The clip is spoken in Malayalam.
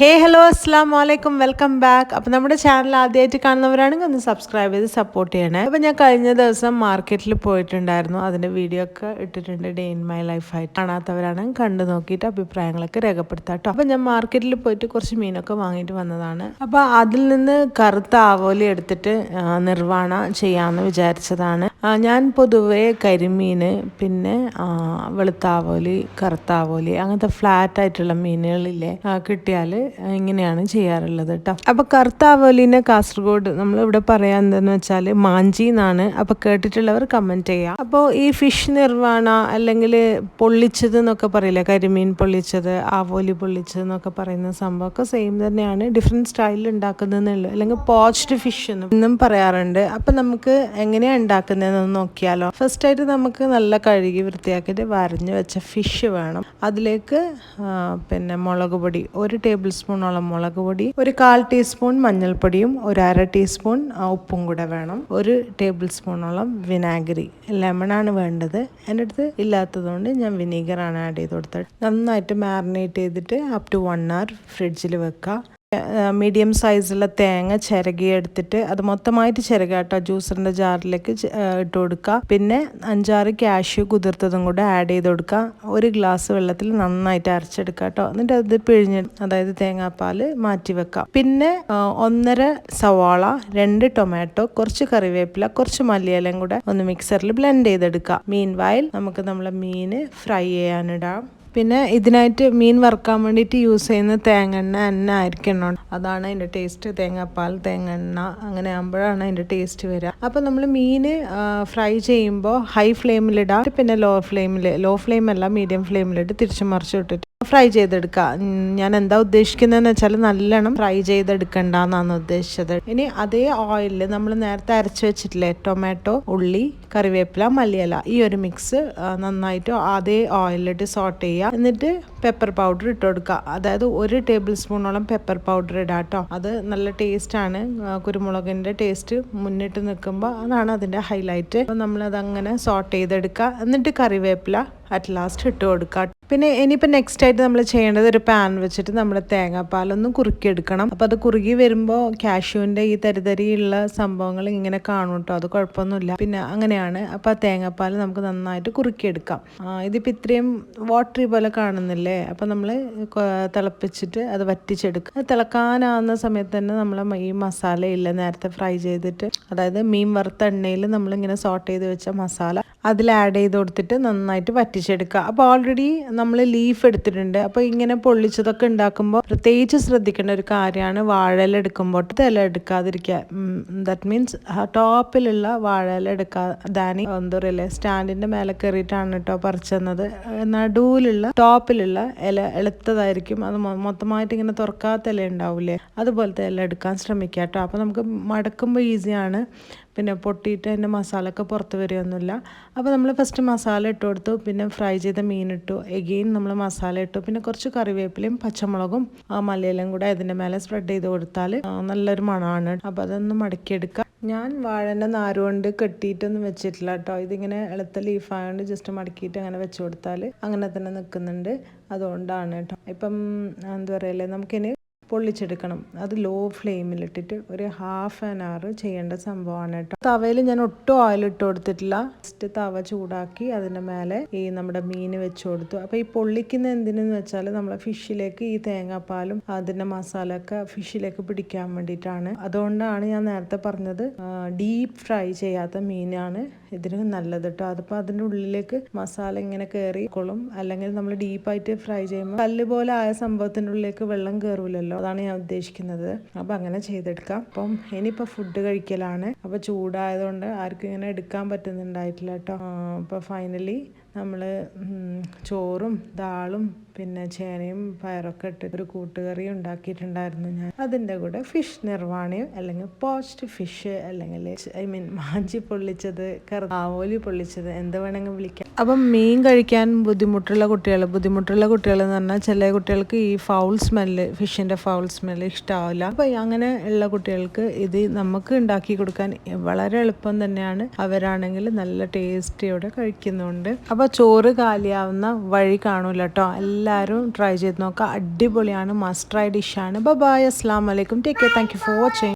ഹേ ഹലോ അസ്സാം വലൈക്കും വെൽക്കം ബാക്ക് അപ്പോൾ നമ്മുടെ ചാനൽ ആദ്യമായിട്ട് കാണുന്നവരാണെങ്കിൽ ഒന്ന് സബ്സ്ക്രൈബ് ചെയ്ത് സപ്പോർട്ട് ചെയ്യണേ. അപ്പോൾ ഞാൻ കഴിഞ്ഞ ദിവസം മാർക്കറ്റിൽ പോയിട്ടുണ്ടായിരുന്നു. അതിന്റെ വീഡിയോ ഒക്കെ ഇട്ടിട്ടുണ്ട്. ഡേ ഇൻ മൈ ലൈഫായിട്ട് കാണാത്തവരാണെങ്കിൽ കണ്ടു നോക്കിയിട്ട് അഭിപ്രായങ്ങളൊക്കെ രേഖപ്പെടുത്താം കേട്ടോ. അപ്പോൾ ഞാൻ മാർക്കറ്റിൽ പോയിട്ട് കുറച്ച് മീനൊക്കെ വാങ്ങിയിട്ട് വന്നതാണ്. അപ്പോൾ അതിൽ നിന്ന് കറുത്ത ആവോലി എടുത്തിട്ട് നിർവാണ ചെയ്യാമെന്ന് വിചാരിച്ചതാണ്. ഞാൻ പൊതുവേ കരിമീൻ പിന്നെ വെളുത്താവോലി വെളുത്ത ആവോലി കറുത്ത ആവോലി അങ്ങനത്തെ ഫ്ലാറ്റ് ആയിട്ടുള്ള മീനുകളില്ലേ കിട്ടിയാൽ ഇങ്ങനെയാണ് ചെയ്യാറുള്ളത് കേട്ടോ അപ്പോൾ കറുത്താവോലിനെ കാസർഗോഡ് നമ്മൾ ഇവിടെ പറയാൻ എന്താണെന്ന് വെച്ചാൽ മാഞ്ചി എന്നാണ്. അപ്പോൾ കേട്ടിട്ടുള്ളവർ കമന്റ് ചെയ്യാം. അപ്പോൾ ഈ ഫിഷ് നിർവാണ അല്ലെങ്കിൽ പൊള്ളിച്ചത് എന്നൊക്കെ പറയില്ലേ കരിമീൻ പൊള്ളിച്ചത് ആവോലി പൊള്ളിച്ചത് എന്നൊക്കെ പറയുന്ന സംഭവമൊക്കെ സെയിം തന്നെയാണ് ഡിഫറെന്റ് സ്റ്റൈലിൽ ഉണ്ടാക്കുന്നതെന്നുള്ളൂ. അല്ലെങ്കിൽ പോച്ച്ഡ് ഫിഷ് എന്നും പറയാറുണ്ട്. അപ്പം നമുക്ക് എങ്ങനെയാണ് ഉണ്ടാക്കുന്നതെന്ന് നോക്കിയാലോ? ഫസ്റ്റ് ആയിട്ട് നമുക്ക് നല്ല കഴുകി വൃത്തിയാക്കിയിട്ട് വരഞ്ഞ് വെച്ച ഫിഷ് വേണം. അതിലേക്ക് പിന്നെ മുളക് പൊടി ഒരു ടേബിൾ സ്പൂണോളം മുളക് പൊടി ഒരു കാൽ ടീസ്പൂൺ മഞ്ഞൾപ്പൊടിയും ഒരു അര ടീസ്പൂൺ ഉപ്പും കൂടെ വേണം. ഒരു ടേബിൾ സ്പൂണോളം വിനാഗിരി ലെമണാണ് വേണ്ടത്. എന്റെ അടുത്ത് ഇല്ലാത്തതുകൊണ്ട് ഞാൻ വിനീഗറാണ് ആഡ് ചെയ്ത് കൊടുത്തത്. നന്നായിട്ട് മാറിനേറ്റ് ചെയ്തിട്ട് അപ് ടു വൺ അവർ ഫ്രിഡ്ജിൽ വെക്കുക മീഡിയം സൈസുള്ള തേങ്ങ ചിരകി എടുത്തിട്ട് അത് മൊത്തമായിട്ട് ചിരക കേട്ടോ. ജ്യൂസറിന്റെ ജാറിലേക്ക് ഇട്ട് കൊടുക്കുക. പിന്നെ അഞ്ചാറ് കാഷ്യൂ കുതിർത്തതും കൂടെ ആഡ് ചെയ്ത് കൊടുക്കുക. ഒരു ഗ്ലാസ് വെള്ളത്തിൽ നന്നായിട്ട് അരച്ചെടുക്കുക കേട്ടോ. എന്നിട്ട് അത് പിഴിഞ്ഞ് അതായത് തേങ്ങാപ്പാൽ മാറ്റി വെക്കാം പിന്നെ ഒന്നര സവാള രണ്ട് ടൊമാറ്റോ കുറച്ച് കറിവേപ്പില കുറച്ച് മല്ലിയിലയും കൂടെ ഒന്ന് മിക്സറിൽ ബ്ലെൻഡ് ചെയ്തെടുക്കുക. മീൻ വായിൽ നമുക്ക് നമ്മളെ മീൻ ഫ്രൈ ചെയ്യാനിടാം. പിന്നെ ഇതിനായിട്ട് മീൻ വറുക്കാൻ വേണ്ടിയിട്ട് യൂസ് ചെയ്യുന്ന തേങ്ങെണ്ണ എണ്ണ ആയിരിക്കണം അതാണ് അതിന്റെ ടേസ്റ്റ് തേങ്ങാപ്പാൽ തേങ്ങെണ്ണ അങ്ങനെ ആകുമ്പോഴാണ് അതിന്റെ ടേസ്റ്റ് വരിക അപ്പോൾ നമ്മൾ മീൻ ഫ്രൈ ചെയ്യുമ്പോൾ ഹൈ ഫ്ലെയിമിലിടാം പിന്നെ ലോ ഫ്ലെയിമിൽ ലോ ഫ്ലെയിമല്ല മീഡിയം ഫ്ലെയിമിലിട്ട് തിരിച്ചു മറിച്ച് ഇട്ടിട്ട് ഫ്രൈ ചെയ്തെടുക്കുക ഞാൻ എന്താ ഉദ്ദേശിക്കുന്നതെന്ന് വെച്ചാൽ നല്ലോണം ഫ്രൈ ചെയ്തെടുക്കണ്ടെന്നാണ് ഉദ്ദേശിച്ചത്. ഇനി അതേ ഓയിലിൽ നമ്മൾ നേരത്തെ അരച്ച് വെച്ചിട്ടില്ലേ ടൊമാറ്റോ ഉള്ളി കറിവേപ്പില മല്ലിയില ഈ ഒരു മിക്സ് നന്നായിട്ട് അതേ ഓയിലിട്ട് സോട്ട് ചെയ്യുക. എന്നിട്ട് പെപ്പർ പൗഡർ ഇട്ട് കൊടുക്കുക അതായത് ഒരു ടേബിൾ സ്പൂണോളം പെപ്പർ പൗഡർ ഇടാം കേട്ടോ അത് നല്ല ടേസ്റ്റാണ് കുരുമുളകിന്റെ ടേസ്റ്റ് മുന്നിട്ട് നിൽക്കുമ്പോൾ അതാണ് അതിന്റെ ഹൈലൈറ്റ് അപ്പോൾ നമ്മളത് അങ്ങനെ സോട്ട് ചെയ്തെടുക്കുക എന്നിട്ട് കറിവേപ്പില അറ്റ് ലാസ്റ്റ് ഇട്ട് കൊടുക്കാം. പിന്നെ ഇനിയിപ്പോൾ നെക്സ്റ്റ് ആയിട്ട് നമ്മൾ ചെയ്യേണ്ടത് ഒരു പാൻ വെച്ചിട്ട് നമ്മൾ തേങ്ങാപ്പാലൊന്ന് കുറുക്കിയെടുക്കണം. അപ്പോൾ അത് കുറുകി വരുമ്പോൾ കാഷ്യൂവിന്റെ ഈ തരിതരിയുള്ള സംഭവങ്ങൾ ഇങ്ങനെ കാണും കേട്ടോ അത് കുഴപ്പമൊന്നുമില്ല. പിന്നെ അങ്ങനെയാണ് അപ്പോൾ ആ തേങ്ങാപ്പാൽ നമുക്ക് നന്നായിട്ട് കുറുക്കിയെടുക്കാം. ഇതിപ്പോൾ ഇത്രയും വാട്ടറി പോലെ കാണുന്നില്ലേ? അപ്പോൾ നമ്മൾ തിളപ്പിച്ചിട്ട് അത് വറ്റിച്ചെടുക്കുക അത് തിളക്കാനാവുന്ന സമയത്ത് തന്നെ നമ്മൾ ഈ മസാല ഇല്ല നേരത്തെ ഫ്രൈ ചെയ്തിട്ട് അതായത് മീൻ വറുത്ത എണ്ണയിൽ നമ്മളിങ്ങനെ സോട്ട് ചെയ്ത് വെച്ച മസാല അതിൽ ആഡ് ചെയ്ത് കൊടുത്തിട്ട് നന്നായിട്ട് വറ്റിച്ചെടുക്കുക. അപ്പോൾ ഓൾറെഡി നമ്മൾ ലീഫ് എടുത്തിട്ടുണ്ട്. അപ്പോൾ ഇങ്ങനെ പൊള്ളിച്ചതൊക്കെ ഉണ്ടാക്കുമ്പോൾ പ്രത്യേകിച്ച് ശ്രദ്ധിക്കേണ്ട ഒരു കാര്യമാണ് വാഴയില എടുക്കുമ്പോൾ ഇല എടുക്കാതിരിക്കുക. ദാറ്റ് മീൻസ് ടോപ്പിലുള്ള വാഴയില എടുക്കാതാനി എന്താ പറയല്ലേ സ്റ്റാൻഡിന്റെ മേലെ കയറിയിട്ടാണ് കേട്ടോ പറിച്ചെന്നത്. നടുവിലുള്ള ടോപ്പിലുള്ള ഇല എളുത്തതായിരിക്കും. അത് മൊത്തമായിട്ട് ഇങ്ങനെ തുറക്കാത്ത ഇല ഉണ്ടാവില്ലേ അതുപോലത്തെ ഇല എടുക്കാൻ ശ്രമിക്കുക കേട്ടോ അപ്പോൾ നമുക്ക് മടക്കുമ്പോൾ ഈസിയാണ് പിന്നെ പൊട്ടിയിട്ട് അതിന്റെ മസാലയൊക്കെ പുറത്ത് വരികയൊന്നുമില്ല. അപ്പോൾ നമ്മൾ ഫസ്റ്റ് മസാല ഇട്ട് കൊടുത്തു പിന്നെ ഫ്രൈ ചെയ്ത മീൻ ഇട്ടു. എഗെയിൻ നമ്മൾ മസാല ഇട്ടു. പിന്നെ കുറച്ച് കറിവേപ്പിലയും പച്ചമുളകും ആ മലയിലും കൂടെ അതിന്റെ മേലെ സ്പ്രെഡ് ചെയ്ത് കൊടുത്താൽ നല്ലൊരു മണമാണ്. അപ്പോൾ അതൊന്ന് മടക്കിയെടുക്കുക. ഞാൻ വാഴന്റെ നാരുകൊണ്ട് കെട്ടിയിട്ടൊന്നും വെച്ചിട്ടില്ല കേട്ടോ. ഇതിങ്ങനെ എളുത്ത ലീഫായതുകൊണ്ട് ജസ്റ്റ് മടക്കിയിട്ട് അങ്ങനെ വെച്ച് കൊടുത്താൽ അങ്ങനെ തന്നെ നിൽക്കുന്നുണ്ട്. അതുകൊണ്ടാണ് കേട്ടോ. ഇപ്പം എന്താ പറയല്ലേ നമുക്കിനി പൊള്ളിച്ചെടുക്കണം. അത് ലോ ഫ്ലെയിമിലിട്ടിട്ട് ഒരു ഹാഫ് ആൻ അവർ ചെയ്യേണ്ട സംഭവമാണ് കേട്ടോ. തവയിൽ ഞാൻ ഒട്ടും ഓയിൽ ഇട്ട് കൊടുത്തിട്ടില്ല. ജസ്റ്റ് തവ ചൂടാക്കി അതിന്റെ മേലെ ഈ നമ്മുടെ മീൻ വെച്ച് കൊടുത്തു. അപ്പോൾ ഈ പൊള്ളിക്കുന്ന എന്തിനെന്ന് വെച്ചാൽ നമ്മളെ ഫിഷിലേക്ക് ഈ തേങ്ങാപ്പാലും അതിന്റെ മസാല ഒക്കെ ഫിഷിലേക്ക് പിടിക്കാൻ വേണ്ടിയിട്ടാണ്. അതുകൊണ്ടാണ് ഞാൻ നേരത്തെ പറഞ്ഞത് ഡീപ്പ് ഫ്രൈ ചെയ്യാത്ത മീനാണ് ഇതിന് നല്ലത് കേട്ടോ. അതിപ്പോൾ അതിന്റെ ഉള്ളിലേക്ക് മസാല ഇങ്ങനെ കയറി കൊള്ളും അല്ലെങ്കിൽ നമ്മൾ ഡീപ്പായിട്ട് ഫ്രൈ ചെയ്യുമ്പോൾ കല്ല് പോലെ ആയ സംഭവത്തിന്റെ ഉള്ളിലേക്ക് വെള്ളം കയറൂലല്ലോ അതാണ് ഞാൻ ഉദ്ദേശിക്കുന്നത്. അപ്പം അങ്ങനെ ചെയ്തെടുക്കാം. അപ്പം ഇനിയിപ്പോൾ ഫുഡ് കഴിക്കലാണ്. അപ്പോൾ ചൂടായതുകൊണ്ട് ആർക്കും ഇങ്ങനെ എടുക്കാൻ പറ്റുന്നുണ്ടായിട്ടില്ല കേട്ടോ അപ്പോൾ ഫൈനലി നമ്മൾ ചോറും ദാളും പിന്നെ ചേനയും പയറൊക്കെ ഇട്ട് ഒരു കൂട്ടുകറി ഉണ്ടാക്കിയിട്ടുണ്ടായിരുന്നു ഞാൻ. അതിന്റെ കൂടെ ഫിഷ് നിർവാണയും അല്ലെങ്കിൽ പോസ്റ്റ് ഫിഷ് അല്ലെങ്കിൽ ഐ മീൻ മാഞ്ചി പൊള്ളിച്ചത് കറുതാവോലി പൊള്ളിച്ചത് എന്ത് വേണമെങ്കിൽ വിളിക്കാം. അപ്പം മീൻ കഴിക്കാൻ ബുദ്ധിമുട്ടുള്ള കുട്ടികൾ ബുദ്ധിമുട്ടുള്ള കുട്ടികൾ എന്ന് പറഞ്ഞാൽ ചില കുട്ടികൾക്ക് ഈ ഫൗൾ സ്മെല്ല് ഫിഷിന്റെ ഫൗൾ സ്മെല്ല് ഇഷ്ടാവില്ല. അപ്പം അങ്ങനെ ഉള്ള കുട്ടികൾക്ക് ഇത് നമുക്ക് ഉണ്ടാക്കി കൊടുക്കാൻ വളരെ എളുപ്പം തന്നെയാണ്. അവരാണെങ്കിൽ നല്ല ടേസ്റ്റിയോടെ കഴിക്കുന്നുണ്ട്. ചോറ് കാലിയാവുന്ന വഴി കാണൂല കേട്ടോ എല്ലാവരും ട്രൈ ചെയ്ത് നോക്കുക അടിപൊളിയാണ്. മസ്റ്റ് ട്രൈ ഡിഷാണ് ബൈ അസ്സാം വലൈക്കും take care thank you for watching